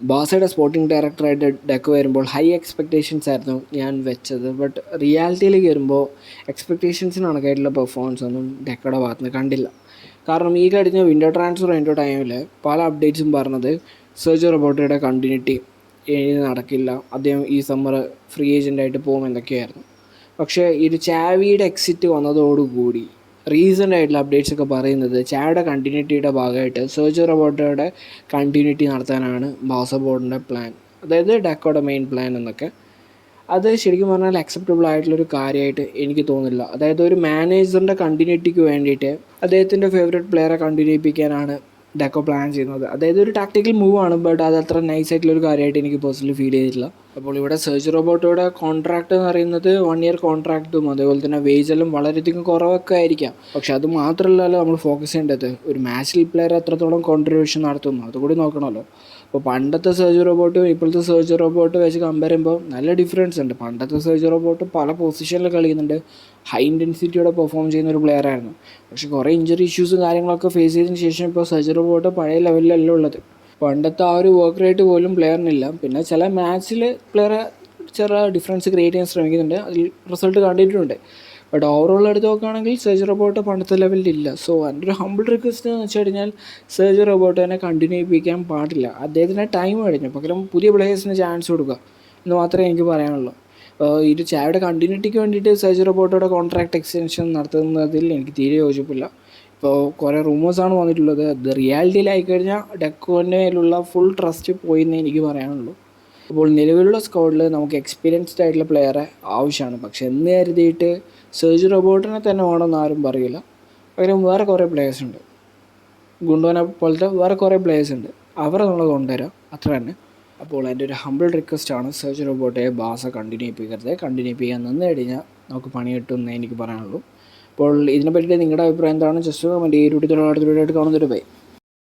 ബാസയുടെ sporting ഡയറക്ടറായിട്ട് Deco വരുമ്പോൾ high expectations ആയിരുന്നു ഞാൻ വെച്ചത്. ബട്ട് റിയാലിറ്റിയിലേക്ക് വരുമ്പോൾ എക്സ്പെക്റ്റേഷൻസിന് കണക്കായിട്ടുള്ള പെർഫോമൻസ് ഒന്നും ഡെക്കയുടെ ഭാഗത്ത് നിന്ന് കണ്ടില്ല. കാരണം ഈ കഴിഞ്ഞ വിൻഡോ ട്രാൻസ്ഫർ അതിന്റെ ടൈമിൽ പല അപ്ഡേറ്റ്സും പറഞ്ഞത് സെർജ് റൊബോട്ടയുടെ കണ്ടിന്യൂറ്റി നടക്കില്ല. അദ്ദേഹം ഈ സമ്മർ ഫ്രീ ഏജന്റായിട്ട് പോകും എന്നൊക്കെയായിരുന്നു. പക്ഷേ ഈ ഒരു ചാവിയുടെ എക്സിറ്റ് വന്നതോടുകൂടി റീസെന്റ് ആയിട്ടുള്ള അപ്ഡേറ്റ്സ് ഒക്കെ പറയുന്നത് ചായുടെ കണ്ടിന്യൂറ്റിയുടെ ഭാഗമായിട്ട് സെർജ് റോബോട്ടോയുടെ കണ്ടിന്യൂറ്റി നടത്താനാണ് ബാസ ബോർഡിന്റെ പ്ലാൻ അതായത് ഡെക്കോയുടെ മെയിൻ പ്ലാൻ എന്നൊക്കെ. അത് ശരിക്കും പറഞ്ഞാൽ അക്സെപ്റ്റബിൾ ആയിട്ടുള്ളൊരു കാര്യമായിട്ട് എനിക്ക് തോന്നുന്നില്ല. അതായത് ഒരു മാനേജറിന്റെ കണ്ടിന്യൂറ്റിക്ക് വേണ്ടിയിട്ട് അദ്ദേഹത്തിന്റെ ഫേവറേറ്റ് പ്ലെയറെ കണ്ടിന്യൂ ചെയ്യിപ്പിക്കാനാണ് ഡെക്കോ പ്ലാൻ ചെയ്യുന്നത്. അതായത് ഒരു ടാക്ടിക്കൽ മൂവ് ആണ് ബട്ട് അത് അത്ര നൈസ് ആയിട്ടുള്ള ഒരു കാര്യമായിട്ട് എനിക്ക് പേഴ്സണലി ഫീൽ ചെയ്തിട്ടില്ല. അപ്പോൾ ഇവിടെ സെർച്ച് റോബോട്ടോയുടെ കോൺട്രാക്ട് എന്ന് പറയുന്നത് വൺ ഇയർ കോൺട്രാക്റ്റും അതേപോലെ തന്നെ വേജെല്ലാം വളരെയധികം കുറവൊക്കെ ആയിരിക്കാം. പക്ഷെ അത് മാത്രമല്ലല്ലോ നമ്മൾ ഫോക്കസ് ചെയ്യേണ്ടത്. ഒരു മാച്ചിൽ പ്ലെയർ എത്രത്തോളം കോൺട്രിബ്യൂഷൻ നടത്തുന്നു. അതുകൂടി നോക്കണമല്ലോ. അപ്പോൾ പണ്ടത്തെ സെർച്ച് റോബോട്ടും ഇപ്പോഴത്തെ സെർച്ച് റോബോട്ട് വെച്ച് കമ്പയർ ചെയ്യുമ്പോൾ നല്ല ഡിഫറൻസ് ഉണ്ട്. പണ്ടത്തെ സെർച്ച് റോബോട്ട് പല പൊസിഷനിൽ കളിക്കുന്നുണ്ട്. ഹൈ ഇന്റൻസിറ്റിയോടെ പെർഫോം ചെയ്യുന്ന ഒരു പ്ലെയർ ആയിരുന്നു. പക്ഷെ കുറേ ഇഞ്ചറി ഇഷ്യൂസും കാര്യങ്ങളൊക്കെ ഫേസ് ചെയ്തതിന് ശേഷം ഇപ്പോൾ സെർച്ച് റോബോട്ട് പഴയ ലെവലിലല്ല ഉള്ളത്. പണ്ടത്തെ ആ ഒരു വർക്ക് റേറ്റ് പോലും പ്ലെയറിനില്ല പിന്നെ ചില മാച്ചിൽ പ്ലെയർ ചെറിയ ഡിഫറൻസ് ക്രിയേറ്റ് ചെയ്യാൻ ശ്രമിക്കുന്നുണ്ട്. അതിൽ റിസൾട്ട് കണ്ടിട്ടുണ്ട്. ബട്ട് ഓവറോൾ എടുത്ത് നോക്കുകയാണെങ്കിൽ സെർജ് റോബോട്ട് പണ്ടത്തെ ലെവലിൽ ഇല്ല. സോ എന്റെ ഒരു ഹമ്പിൾ റിക്വസ്റ്റ് എന്ന് വെച്ച് കഴിഞ്ഞാൽ സർജ് റോബോട്ടിനെ കണ്ടിന്യൂ ചെയ്യിപ്പിക്കാൻ പാടില്ല. അദ്ദേഹത്തിന് ടൈം കഴിഞ്ഞു. പകരം പുതിയ പ്ലേയേഴ്സിന് ചാൻസ് കൊടുക്കുക എന്ന് മാത്രമേ എനിക്ക് പറയാനുള്ളൂ. ഇത് ചായയുടെ കണ്ടിന്യൂറ്റിക്ക് വേണ്ടിയിട്ട് സെർജ് റോബോട്ടോടെ കോൺട്രാക്ട് എക്സ്റ്റൻഷൻ നടത്തുന്നതിൽ എനിക്ക് തീരെ യോജിപ്പില്ല. ഇപ്പോൾ കുറേ റൂമേഴ്സാണ് വന്നിട്ടുള്ളത്. അത് റിയാലിറ്റിയിലായി കഴിഞ്ഞാൽ ഡെക്കോന്റെ മേലുള്ള ഫുൾ ട്രസ്റ്റ് പോയി എന്ന് എനിക്ക് പറയാനുള്ളൂ. അപ്പോൾ നിലവിലുള്ള സ്ക്വാഡിൽ നമുക്ക് എക്സ്പീരിയൻസ്ഡ് ആയിട്ടുള്ള പ്ലെയറെ ആവശ്യമാണ്. പക്ഷെ എന്ന് കരുതിയിട്ട് സെർജ് റോബോട്ടിനെ തന്നെ വേണമെന്ന് ആരും പറയില്ല. പകരം വേറെ കുറേ പ്ലേയേഴ്സ് ഉണ്ട്. ഗുണ്ടോനെ പോലത്തെ വേറെ കുറേ പ്ലേയേഴ്സ് ഉണ്ട്. അവരെ നമ്മൾ കൊണ്ടുവരാം. അത്ര തന്നെ. അപ്പോൾ എന്റെ ഒരു ഹമ്പിൾ റിക്വസ്റ്റ് ആണ് സെർജ് റോബോട്ടെ ബാസ കണ്ടിന്യൂ ചെയ്യിപ്പിക്കരുത്. കണ്ടിന്യൂ ചെയ്യാൻ നിന്ന് കഴിഞ്ഞാൽ നമുക്ക് പണി കിട്ടും എന്നേ എനിക്ക് പറയാനുള്ളൂ. അപ്പോൾ ഇതിനെപ്പറ്റി നിങ്ങളുടെ അഭിപ്രായം എന്താണ്? ജസ്റ്റ് കമന്റ് ഈ വീഡിയോ അടുത്ത വീഡിയോ ആയിട്ട് കാണുന്നൊരു ബൈ.